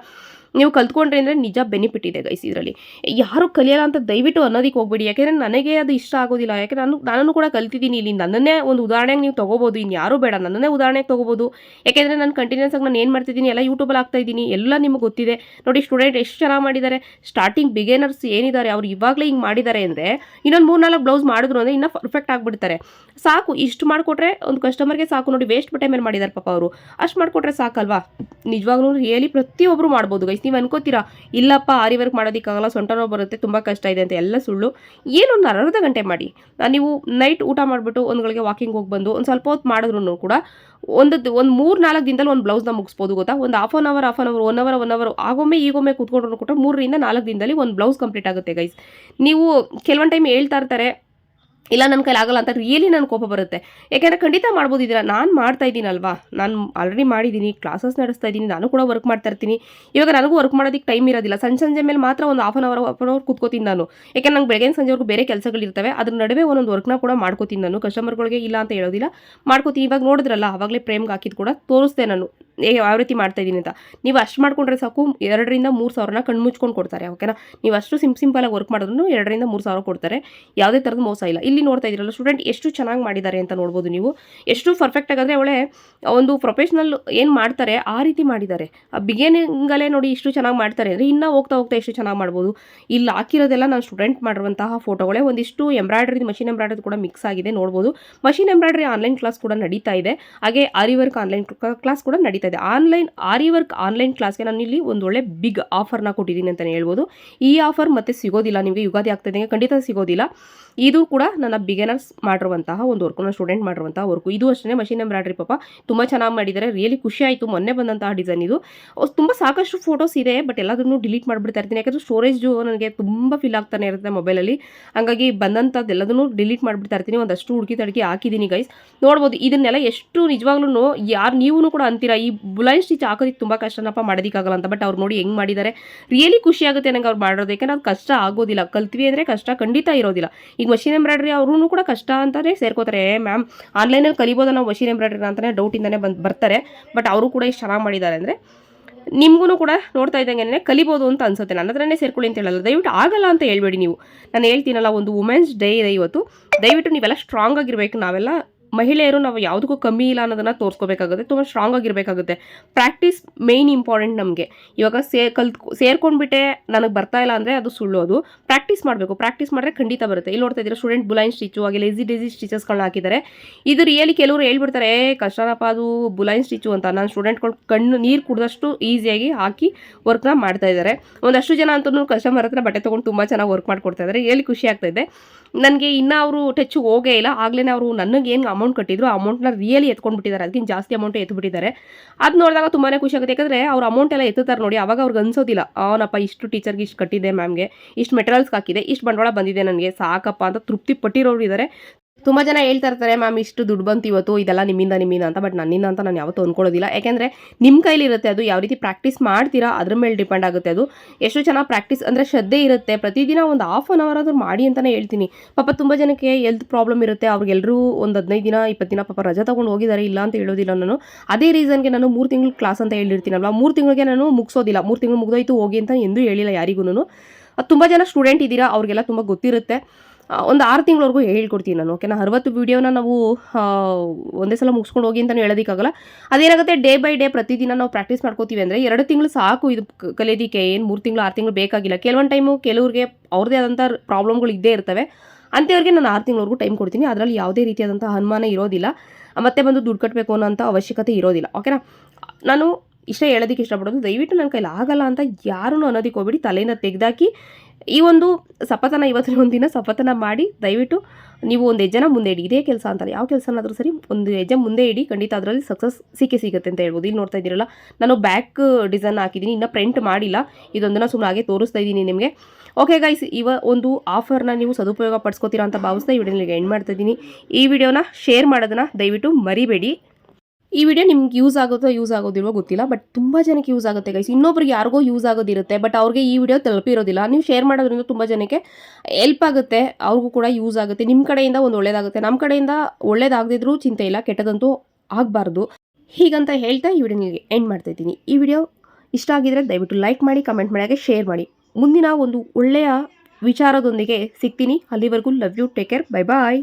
ನೀವು ಕಲ್ತ್ಕೊಂಡ್ರಿ ಅಂದರೆ ನಿಜ ಬೆನಿಫಿಟ್ ಇದೆ ಗೈಸ್ ಇದರಲ್ಲಿ. ಯಾರು ಕಲಿಯಲ್ಲ ಅಂತ ದಯವಿಟ್ಟು ಅನ್ನೋದಕ್ಕೆ ಹೋಗ್ಬೇಡಿ. ಯಾಕೆಂದರೆ ನನಗೆ ಅದು ಇಷ್ಟ ಆಗೋದಿಲ್ಲ. ಯಾಕೆ ನಾನು ನಾನು ಕೂಡ ಕಲ್ತಿದ್ದೀನಿ ಇಲ್ಲಿ. ನನ್ನನ್ನೇ ಒಂದು ಉದಾಹರಣೆಗೆ ನೀವು ತೊಗೋಬೋದು. ಇನ್ನು ಯಾರೂ ಬೇಡ. ನನ್ನನ್ನೇ ಉದಾಹರಣೆಗೆ ತೊಗೋಬೋದು. ಯಾಕೆಂದರೆ ನಾನು ಕಂಟಿನ್ಯೂಸ್ ಆಗಿ ನಾನು ಏನು ಮಾಡ್ತಿದ್ದೀನಿ? ಎಲ್ಲ ಯೂಟ್ಯೂಬಲ್ಲಿ ಆಗ್ತಾ ಇದ್ದೀನಿ. ಎಲ್ಲ ನಿಮಗೆ ಗೊತ್ತಿದೆ. ನೋಡಿ ಸ್ಟೂಡೆಂಟ್ ಎಷ್ಟು ಚೆನ್ನಾಗಿ ಮಾಡಿದ್ದಾರೆ. ಸ್ಟಾರ್ಟಿಂಗ್ ಬಿಗೇನರ್ಸ್ ಏನಿದ್ದಾರೆ? ಅವ್ರು ಇವಾಗಲೇ ಹಿಂಗೆ ಮಾಡಿದ್ದಾರೆ ಅಂದರೆ ಇನ್ನೊಂದು ಮೂರು ನಾಲ್ಕು ಬ್ಲೌಸ್ ಮಾಡಿದ್ರು ಅಂದರೆ ಇನ್ನೂ ಪರ್ಫೆಕ್ಟ್ ಆಗಿಬಿಡ್ತಾರೆ. ಸಾಕು. ಇಷ್ಟು ಮಾಡಿಕೊಟ್ರೆ ಒಂದು ಕಸ್ಟಮರ್ಗೆ ಸಾಕು. ನೋಡಿ ವೇಸ್ಟ್ ಬಟ್ಟೆ ಮೇಲೆ ಮಾಡಿದ್ದಾರೆ ಪಾಪ ಅವರು. ಅಷ್ಟು ಮಾಡಿಕೊಟ್ರೆ ಸಾಕಲ್ವಾ? ನಿಜವಾಗ್ಲೂ ರಿಯಲಿ ಪ್ರತಿಯೊಬ್ಬರು ಮಾಡ್ಬೋದು ಗೈಸ್ ನೀವು ಅನ್ಕೋತೀರಾ, ಇಲ್ಲಪ್ಪ, ಆರಿ ವರ್ಕ್ ಮಾಡೋದಕ್ಕಾಗಲ್ಲ, ಸೊಂಟ ನೋವು ಬರುತ್ತೆ, ತುಂಬ ಕಷ್ಟ ಇದೆ ಅಂತ ಎಲ್ಲ ಸುಳ್ಳು. ಏನೊಂದು ಅರ್ಧ ಗಂಟೆ ಮಾಡಿ. ನೀವು ನೈಟ್ ಊಟ ಮಾಡಿಬಿಟ್ಟು ಒಂದು ಗಳಿಗೆ ವಾಕಿಂಗ್ ಹೋಗಿ ಬಂದು, ಒಂದು ಸ್ವಲ್ಪ ಹೊತ್ತು ಮಾಡಿದ್ರು ಕೂಡ ಒಂದು ಒಂದು ಮೂರು ನಾಲ್ಕು ದಿನದಲ್ಲಿ ಒಂದು ಬ್ಲೌಸ್ನ ಮುಗಿಸ್ಬೋದು ಗೊತ್ತಾ? ಒಂದು half an hour half an hour one hour one hour ಆಗೊಮ್ಮೆ ಈಗೊಮ್ಮೆ ಕೂತ್ಕೊಂಡ್ರು ಕೂಡ ಮೂರರಿಂದ ನಾಲ್ಕು ದಿನದಲ್ಲಿ ಒಂದು ಬ್ಲೌಸ್ ಕಂಪ್ಲೀಟ್ ಆಗುತ್ತೆ ಗೈಸ್ ನೀವು ಕೆಲವೊಂದು ಟೈಮ್ ಹೇಳ್ತಾ ಇರ್ತಾರೆ ಇಲ್ಲ ನನ್ನ ಕೈಲಿ ಆಗಲ್ಲ ಅಂತ ರಿಯಲಿ ನನ್ನ ಕೋಪ ಬರುತ್ತೆ. ಯಾಕೆಂದರೆ ಖಂಡಿತ ಮಾಡ್ಬೋದು ಇದೀರ. ನಾನು ಮಾಡ್ತಾ ಇದ್ದೀನಲ್ವಾ ನಾನು ಆಲ್ರೆಡಿ ಮಾಡಿದ್ದೀನಿ ಕ್ಲಾಸಸ್ ನಡೆಸ್ತಾ ಇದ್ದೀನಿ, ನಾನು ಕೂಡ ವರ್ಕ್ ಮಾಡ್ತಾ ಇರ್ತೀನಿ. ಇವಾಗ ನನಗೂ ವರ್ಕ್ ಮಾಡೋದಕ್ಕೆ ಟೈಮ್ ಇರೋದಿಲ್ಲ. ಸಂಜೆ ಸಂಜೆ ಮೇಲೆ ಮಾತ್ರ ಒಂದು half an hour half an hour ಕೂತ್ಕೋತೀನಿ ನಾನು. ಯಾಕೆಂದ್ರೆ ನಂಗೆ ಬೆಳಗ್ಗೆ ಸಂಜೆವರೆಗೂ ಬೇರೆ ಕೆಲಸಗಳಿರ್ತವೆ ಅದ್ರ ನಡುವೆ ಒಂದೊಂದು ವರ್ಕ್ನ ಕೂಡ ಮಾಡ್ಕೋತೀನಿ ನಾನು. ಕಸ್ಟಮರ್ಗಳಿಗೆ ಇಲ್ಲ ಅಂತ ಹೇಳೋದಿಲ್ಲ. ಮಾಡ್ಕೋತೀನಿ. ಇವಾಗ ನೋಡಿದ್ರಲ್ಲ, ಆವಾಗಲೇ ಪ್ರೇಮ್ಗೆ ಹಾಕಿದ್ದು ಕೂಡ ತೋರಿಸ್ದೆ ನಾನು. ಯಾವ ರೀತಿ ಮಾಡ್ತಾ ಇದ್ದೀನಿ ಅಂತ. ನೀವು ಅಷ್ಟು ಮಾಡ್ಕೊಂಡ್ರೆ ಸಾಕು, ಎರಡರಿಂದ ಮೂರು ಸಾವಿರನ ಕಣ್ಮುಚ್ಕೊಂಡು ಕೊಡ್ತಾರೆ ಓಕೆನಾ ನೀವು ಅಷ್ಟು ಸಿಂಪ್ ಸಿಂಪಲಾಗಿ ವರ್ಕ್ ಮಾಡಿದ್ರು ಎರಡರಿಂದ ಮೂರು ಸಾವಿರ ಕೊಡ್ತಾರೆ. ಯಾವುದೇ ಥರದ ಮೋಸ ಇಲ್ಲ. ಇಲ್ಲಿ ನೋಡ್ತಾ ಇದ್ದೀರಲ್ಲ ಸ್ಟೂಡೆಂಟ್ ಎಷ್ಟು ಚೆನ್ನಾಗಿ ಮಾಡಿದ್ದಾರೆ ಅಂತ ನೋಡ್ಬೋದು ನೀವು. ಎಷ್ಟು ಪರ್ಫೆಕ್ಟ್ ಆಗಿದ್ರೆ ಅವಳೆ ಒಂದು ಪ್ರೊಫೆಷ್ನಲ್ ಏನು ಮಾಡ್ತಾರೆ, ಆ ರೀತಿ ಮಾಡಿದ್ದಾರೆ. ಬಿಗಿನಿಂಗಲ್ಲೇ ನೋಡಿ ಇಷ್ಟು ಚೆನ್ನಾಗಿ ಮಾಡ್ತಾರೆ ಅಂದರೆ ಇನ್ನೂ ಹೋಗ್ತಾ ಹೋಗ್ತಾ ಎಷ್ಟು ಚೆನ್ನಾಗಿ ಮಾಡ್ಬೋದು. ಇಲ್ಲಿ ಹಾಕಿರೋದೆಲ್ಲ ನಾನು ಸ್ಟೂಡೆಂಟ್ ಮಾಡಿರುವಂತಹ ಫೋಟೋಗಳೇ ಒಂದಿಷ್ಟು ಎಂಬ್ರಾಯ್ಡ್ರಿ ಮಷಿನ್ ಎಂಬ್ರಾಯ್ಡ್ರಿ ಕೂಡ ಮಿಕ್ಸ್ ಆಗಿದೆ ನೋಡ್ಬೋದು. ಮಷಿನ್ ಎಂಬ್ರಾಯ್ಡ್ರಿ ಆನ್ಲೈನ್ ಕ್ಲಾಸ್ ಕೂಡ ನಡೀತಾ ಇದೆ. ಹಾಗೆ ಆರಿ ವರ್ಕ್ ಆನ್ಲೈನ್ ಕ್ಲಾಸ್ ಕೂಡ ನಡೀತಾ ಇದೆ. ಆನ್ಲೈನ್ ಆರಿ ವರ್ಕ್ ಆನ್ಲೈನ್ ಕ್ಲಾಸ್ಗೆ ನಾನು ಇಲ್ಲಿ ಒಂದು ಒಳ್ಳೆ ಬಿಗ್ ಆಫರ್ನ ಕೊಟ್ಟಿದ್ದೀನಿ ಅಂತಲೇ ಹೇಳ್ಬೋದು. ಈ ಆಫರ್ ಮತ್ತೆ ಸಿಗೋದಿಲ್ಲ, ನಿಮಗೆ ಯುಗಾದಿ ಆಗ್ತದೆ ಖಂಡಿತ ಸಿಗೋದಿಲ್ಲ. ಇದು ಕೂಡ ನನ್ನ ಬಿಗಿನರ್ಸ್ ಮಾಡಿರುವಂತಹ ಒಂದು ವರ್ಕು ನನ್ನ ಸ್ಟೂಡೆಂಟ್ ಮಾಡಿರುವಂತಹ ವರ್ಕು ಇದು ಅಷ್ಟೇ ಮಷಿನ್ ಎಂಬ್ರಾಯ್ಡ್ರಿ ಪಾಪ. ತುಂಬ ಚೆನ್ನಾಗಿ ಮಾಡಿದ್ದಾರೆ. ರಿಯಲಿ ಖುಷಿ ಆಯಿತು. ಮೊನ್ನೆ ಬಂದಂತಹ ಡಿಸೈನ್ ಇದು. ತುಂಬ ಸಾಕಷ್ಟು ಫೋಟೋಸ್ ಇದೆ ಬಟ್ ಎಲ್ಲದನ್ನು ಡಿಲೀಟ್ ಮಾಡಿಬಿಡ್ತಾ ಇರ್ತೀನಿ. ಯಾಕಂದರೆ ಸ್ಟೋರೇಜು ನನಗೆ ತುಂಬ ಫಿಲ್ ಆಗ್ತಾನೆ ಇರುತ್ತೆ ಮೊಬೈಲಲ್ಲಿ ಹಾಗಾಗಿ ಬಂದಂಥದ್ದು ಎಲ್ಲದನ್ನು ಡಿಲೀಟ್ ಮಾಡಿಬಿಡ್ತಾ ಇರ್ತೀನಿ. ಒಂದಷ್ಟು ಹುಡುಕಿ ತಡಕಿ ಹಾಕಿದ್ದೀನಿ ಗೈಸ್ ನೋಡ್ಬೋದು, ಇದನ್ನೆಲ್ಲ ಎಷ್ಟು ನಿಜವಾಗ್ಲೂ ಯಾರು ನೀವು ಕೂಡ ಅಂತೀರಾ. ಈ ಬುಲೈನ್ ಸ್ಟಿಚ್ ಹಾಕೋದಕ್ಕೆ ತುಂಬ ಕಷ್ಟನಪ್ಪ. ಮಾಡೋದಕ್ಕಾಗಲ್ಲ ಅಂತ ಬಟ್ ಅವ್ರು ನೋಡಿ ಹೆಂಗೆ ಮಾಡಿದ್ದಾರೆ. ರಿಯಲಿ ಖುಷಿ ಆಗುತ್ತೆ ನನಗೆ ಅವ್ರು ಮಾಡೋದು ಯಾಕಂದ್ರೆ ಕಷ್ಟ ಆಗೋದಿಲ್ಲ. ಕಲ್ತ್ವಿ ಅಂದರೆ ಕಷ್ಟ ಖಂಡಿತ ಇರೋದಿಲ್ಲ. ಈಗ ಮಷಿನ್ ಎಂಬ್ರಾಯ್ಡ್ರಿ ಅವ್ರೂ ಕೂಡ ಕಷ್ಟ ಅಂತಲೇ ಸೇರ್ಕೋತಾರೆ. ಮ್ಯಾಮ್ ಆನ್ಲೈನಲ್ಲಿ ಕಲಿಬೋದ ನಾವು ವಶೀರ್ ಎಂಬ್ರಾಯ್ಡ್ರಿ ಅಂತಲೇ ಡೌಟಿಂದನೇ ಬಂದು ಬರ್ತಾರೆ. ಬಟ್ ಅವರು ಕೂಡ ಇಷ್ಟು ಚೆನ್ನಾಗಿ ಮಾಡಿದ್ದಾರೆ ಅಂದರೆ ನಿಮಗೂ ಕೂಡ ನೋಡ್ತಾ ಇದ್ದಂಗೆ ಕಲಿಬೋದು ಅಂತ ಅನ್ಸುತ್ತೆ. ನನ್ನ ಹತ್ರನೇ ಸೇರ್ಕೊಳ್ಳಿ ಅಂತ ಹೇಳಲ್ಲ. ದಯವಿಟ್ಟು ಆಗಲ್ಲ ಅಂತ ಹೇಳ್ಬೇಡಿ ನೀವು. ನಾನು ಹೇಳ್ತೀನಲ್ಲ, ಒಂದು ವುಮೆನ್ಸ್ ಡೇ ಇದೆ ಇವತ್ತು. ದಯವಿಟ್ಟು ನೀವೆಲ್ಲ ಸ್ಟ್ರಾಂಗ್ ಆಗಿರಬೇಕು. ನಾವೆಲ್ಲ ಮಹಿಳೆಯರು ನಾವು ಯಾವುದಕ್ಕೂ ಕಮ್ಮಿ ಇಲ್ಲ ಅನ್ನೋದನ್ನು ತೋರಿಸ್ಕೋಬೇಕಾಗುತ್ತೆ, ತುಂಬ ಸ್ಟ್ರಾಂಗ್ ಆಗಿರಬೇಕಾಗುತ್ತೆ. ಪ್ರಾಕ್ಟೀಸ್ ಮೇಯ್ನ್ ಇಂಪಾರ್ಟೆಂಟ್ ನಮಗೆ. ಇವಾಗ ಸೇ, ಕಲ್ತ್, ಸೇರ್ಕೊಂಡ್ಬಿಟ್ಟೆ ನನಗೆ ಬರ್ತಾ ಇಲ್ಲ ಅಂದರೆ ಅದು ಸುಳ್ಳು ಅದು. ಪ್ರಾಕ್ಟೀಸ್ ಮಾಡಬೇಕು. ಪ್ರಾಕ್ಟೀಸ್ ಮಾಡಿದ್ರೆ ಖಂಡಿತ ಬರುತ್ತೆ. ಇಲ್ಲಿ ನೋಡ್ತಾ ಇದ್ದೀರಾ ಸ್ಟೂಡೆಂಟ್ ಬುಲೈನ್ ಸ್ಟಿಚ್ಚು ಹಾಗೆ ಲೇಸಿ ಡೇಸಿ ಸ್ಟಿಚಸ್ಗಳನ್ನ ಹಾಕಿದ್ದಾರೆ. ಇದು ರಿಯಲಿ ಕೆಲವರು ಹೇಳ್ಬಿಡ್ತಾರೆ, ಏ, ಕಷ್ಟನಪ್ಪ ಅದು ಬುಲೈನ್ ಸ್ಟಿಚ್ಚು ಅಂತ. ನಾನು ಸ್ಟೂಡೆಂಟ್ಗಳು ಕಣ್ಣು, ನೀರು ಕುಡಿದಷ್ಟು ಈಸಿಯಾಗಿ ಹಾಕಿ ವರ್ಕ್ನ ಮಾಡ್ತಾ ಇದ್ದಾರೆ. ಒಂದಷ್ಟು ಜನ ಅಂತೂ ಕಸ್ಟಮರ್ ಹತ್ರ ಬಟ್ಟೆ ತೊಗೊಂಡು ತುಂಬ ಚೆನ್ನಾಗಿ ವರ್ಕ್ ಮಾಡ್ಕೊಡ್ತಾ ಇದ್ದಾರೆ. ರಿಯಲಿ ಖುಷಿ ಆಗ್ತಾ ಇದೆ. ನನಗೆ ಇನ್ನೂ ಅವರು ಟಚ್ ಹೋಗೇ ಇಲ್ಲ. ಆಗಲೇ ಅವರು ನನಗೆ ಏನು ಅಮೌಂಟ್ ಕಟ್ಟಿದ್ರು, ಆ ಅಮೌಂಟ್ನ ರಿಯಲಿ ಎತ್ಕೊಂಡ್ಬಿಟ್ಟಿದ್ದಾರೆ. ಅದಕ್ಕಿಂತ ಜಾಸ್ತಿ ಅಮೌಂಟ್ ಎತ್ಬಿಟ್ಟಿದ್ದಾರೆ. ಅದು ನೋಡಿದಾಗ ತುಂಬಾ ಖುಷಿ ಆಗುತ್ತೆ. ಯಾಕಂದರೆ ಅವ್ರ ಅಮೌಂಟ್ ಎಲ್ಲ ಎತ್ತುತ್ತಾರೆ ನೋಡಿ, ಅವಾಗ ಅವ್ರಿಗೆ ಅನ್ಸೋದಿಲ್ಲ, ಅವನಪ್ಪ, ಇಷ್ಟು ಟೀಚರ್ಗೆ ಇಷ್ಟು ಕಟ್ಟಿದ್ದೆ ಮ್ಯಾಮ್ಗೆ ಇಷ್ಟು ಮೆಟೀರಿಯಲ್ಸ್ ಹಾಕಿದೆ, ಇಷ್ಟು ಬಂಡವಾಳ ಬಂದಿದೆ ನನಗೆ, ಸಾಕಪ್ಪ ಅಂತ ತೃಪ್ತಿ ಪಟ್ಟಿರೋರು ಇದ್ದಾರೆ ತುಂಬ ಜನ ಹೇಳ್ತಾ ಇರ್ತಾರೆ, ಮ್ಯಾಮ್, ಇಷ್ಟು ದುಡ್ಡು ಬಂತು ಇವತ್ತು, ಇದೆಲ್ಲ ನಿಮ್ಮಿಂದ ನಿಮ್ಮಿಂದ ಅಂತ, ಬಟ್ ನನ್ನಿಂದ ಅಂತ ನಾನು ಯಾವತ್ತೂ ಅಂದ್ಕೊಳ್ಳೋದಿಲ್ಲ ಯಾಕೆಂದರೆ ನಿಮ್ಮ ಕೈಲಿರುತ್ತೆ ಅದು, ಯಾವ ರೀತಿ ಪ್ರಾಕ್ಟೀಸ್ ಮಾಡ್ತೀರಾ, ಅದ್ರ ಮೇಲೆ ಡಿಪೆಂಡ್ ಆಗುತ್ತೆ ಅದು. ಎಷ್ಟು ಚೆನ್ನಾಗಿ ಪ್ರಾಕ್ಟೀಸ್ ಅಂದರೆ ಶ್ರದ್ಧೆ ಇರುತ್ತೆ, ಪ್ರತಿದಿನ ಒಂದು ಹಾಫ್ ಆನ್ ಅವರ್ ಆದರೂ ಮಾಡಿ ಅಂತಲೇ ಹೇಳ್ತೀನಿ. ಪಾಪ ತುಂಬ ಜನಕ್ಕೆ ಹೆಲ್ತ್ ಪ್ರಾಬ್ಲಮ್ ಇರುತ್ತೆ ಅವ್ರಿಗೆಲ್ಲರೂ ಒಂದು ಹದಿನೈದು ದಿನ ಇಪ್ಪತ್ತು ದಿನ ಪಾಪ ರಜೆ ತೊಗೊಂಡು ಹೋಗಿದ್ದಾರೆ ಇಲ್ಲ ಅಂತ ಹೇಳೋದಿಲ್ಲ ನಾನು. ಅದೇ ರೀಸನ್ಗೆ ನಾನು ಮೂರು ತಿಂಗಳು ಕ್ಲಾಸ್ ಅಂತ ಹೇಳಿರ್ತೀನಲ್ವ, ಮೂರು ತಿಂಗಳಿಗೆ ನಾನು ಮುಗಿಸೋದಿಲ್ಲ, ಮೂರು ತಿಂಗಳು ಮುಗ್ದೋಯ್ತು ಹೋಗಿ ಅಂತ ಎಂದೂ ಹೇಳಿಲ್ಲ ಯಾರಿಗೂ ಅದು ತುಂಬ ಜನ ಸ್ಟೂಡೆಂಟ್ ಇದ್ದೀರಾ, ಅವ್ರಿಗೆಲ್ಲ ತುಂಬ ಗೊತ್ತಿರುತ್ತೆ. ಒಂದು ಆರು ತಿಂಗಳವರೆಗೂ ಹೇಳ್ಕೊಡ್ತೀನಿ ನಾನು ಓಕೆನಾ ಅರವತ್ತು ವೀಡಿಯೋನ ನಾವು ಒಂದೇ ಸಲ ಮುಗಿಸ್ಕೊಂಡು ಹೋಗಿ ಅಂತಲೂ ಹೇಳೋದಕ್ಕಾಗಲ್ಲ. ಅದೇನಾಗುತ್ತೆ ಡೇ ಬೈ ಡೇ ಪ್ರತಿದಿನ ನಾವು ಪ್ರಾಕ್ಟೀಸ್ ಮಾಡ್ಕೋತೀವಿ ಅಂದರೆ ಎರಡು ತಿಂಗಳು ಸಾಕು ಇದು ಕಲಿಯೋದಕ್ಕೆ, ಏನು ಮೂರು ತಿಂಗಳು, ಆರು ತಿಂಗಳು ಬೇಕಾಗಿಲ್ಲ. ಕೆಲವೊಂದು ಟೈಮು ಕೆಲವ್ರಿಗೆ ಅವ್ರದ್ದೇ ಆದಂಥ ಪ್ರಾಬ್ಲಮ್ಗಳು ಇದ್ದೇ ಇರ್ತವೆ. ಅಂಥವ್ರಿಗೆ ನಾನು ಆರು ತಿಂಗಳವರೆಗೂ ಟೈಮ್ ಕೊಡ್ತೀನಿ, ಅದರಲ್ಲಿ ಯಾವುದೇ ರೀತಿಯಾದಂಥ ಅನುಮಾನ ಇರೋದಿಲ್ಲ. ಮತ್ತೆ ಬಂದು ದುಡ್ಡು ಕಟ್ಟಬೇಕು ಅನ್ನೋಂಥ ಅವಶ್ಯಕತೆ ಇರೋದಿಲ್ಲ ಓಕೆನಾ ನಾನು ಇಷ್ಟ ಹೇಳೋದಕ್ಕೆ ಇಷ್ಟಪಡೋದು, ದಯವಿಟ್ಟು ನನ್ನ ಕೈಲಿ ಆಗಲ್ಲ ಅಂತ ಯಾರೂ ಅನ್ನೋದಕ್ಕೆ ಹೋಗ್ಬಿಡಿ ತಲೆಯಿಂದ ತೆಗೆದಾಕಿ ಈ ಒಂದು ಸಪತನ ಇವತ್ತಿನ ದಿನ ಸಪತನ ಮಾಡಿ ದಯವಿಟ್ಟು ನೀವು ಒಂದು ಹೆಜ್ಜೆನ ಮುಂದೆ ಇಡಿ. ಇದೇ ಕೆಲಸ ಅಂತಾರೆ ಯಾವ ಕೆಲಸನಾದರೂ ಸರಿ ಒಂದು ಹೆಜ್ಜೆ ಮುಂದೆ ಇಡಿ. ಖಂಡಿತ ಅದರಲ್ಲಿ ಸಕ್ಸಸ್ ಸಿಕ್ಕೇ ಸಿಗುತ್ತೆ ಅಂತ ಹೇಳ್ಬೋದು. ಇಲ್ಲಿ ನೋಡ್ತಾ ಇದ್ದೀರಲ್ಲ, ನಾನು ಬ್ಯಾಕ್ ಡಿಸೈನ್ ಹಾಕಿದ್ದೀನಿ, ಇನ್ನೂ ಪ್ರಿಂಟ್ ಮಾಡಿಲ್ಲ. ಇದೊಂದನ್ನು ಸುಮ್ಮನೆ ಹಾಗೆ ತೋರಿಸ್ತಾ ಇದ್ದೀನಿ ನಿಮಗೆ. ಓಕೆ ಗೈಸ್ ಇವ ಒಂದು ಆಫರ್ನ ನೀವು ಸದುಪಯೋಗ ಪಡಿಸ್ಕೋತೀರಾ ಅಂತ ಭಾವಿಸ್ತಾ ಈ ವಿಡಿಯೋನಿಗೆ ಎಂಡ್ ಮಾಡ್ತಾ ಇದ್ದೀನಿ. ಈ ವಿಡಿಯೋನ ಶೇರ್ ಮಾಡೋದನ್ನ ದಯವಿಟ್ಟು ಮರಿಬೇಡಿ. ಈ ವಿಡಿಯೋ ನಿಮ್ಗೆ ಯೂಸ್ ಆಗುತ್ತೋ ಯೂಸ್ ಆಗೋದಿಲ್ವೋ ಗೊತ್ತಿಲ್ಲ ಬಟ್ ತುಂಬ ಜನಕ್ಕೆ ಯೂಸ್ ಆಗುತ್ತೆ ಗೈಸ್ ಇನ್ನೊಬ್ರಿಗೆ ಯಾರಿಗೋ ಯೂಸ್ ಆಗೋದಿರುತ್ತೆ ಬಟ್ ಅವ್ರಿಗೆ ಈ ವಿಡಿಯೋ ತಲುಪಿರೋದಿಲ್ಲ. ನೀವು ಶೇರ್ ಮಾಡೋದ್ರಿಂದ ತುಂಬ ಜನಕ್ಕೆ ಹೆಲ್ಪ್ ಆಗುತ್ತೆ, ಅವ್ರಿಗೂ ಕೂಡ ಯೂಸ್ ಆಗುತ್ತೆ. ನಿಮ್ಮ ಕಡೆಯಿಂದ ಒಂದು ಒಳ್ಳೇದಾಗುತ್ತೆ. ನಮ್ಮ ಕಡೆಯಿಂದ ಒಳ್ಳೇದಾಗದಿದ್ರೂ ಚಿಂತೆ ಇಲ್ಲ, ಕೆಟ್ಟದಂತೂ ಆಗಬಾರ್ದು. ಹೀಗಂತ ಹೇಳ್ತಾ ಈ ವಿಡಿಯೋ ನಿಮಗೆ ಎಂಡ್ ಮಾಡ್ತಾ ಇದ್ದೀನಿ. ಈ ವಿಡಿಯೋ ಇಷ್ಟ ಆಗಿದ್ರೆ ದಯವಿಟ್ಟು ಲೈಕ್ ಮಾಡಿ ಕಮೆಂಟ್ ಮಾಡಿ, ಹಾಗೆ ಶೇರ್ ಮಾಡಿ. ಮುಂದಿನ ಒಂದು ಒಳ್ಳೆಯ ವಿಚಾರದೊಂದಿಗೆ ಸಿಗ್ತೀನಿ. ಅಲ್ಲಿವರೆಗೂ love you take care bye bye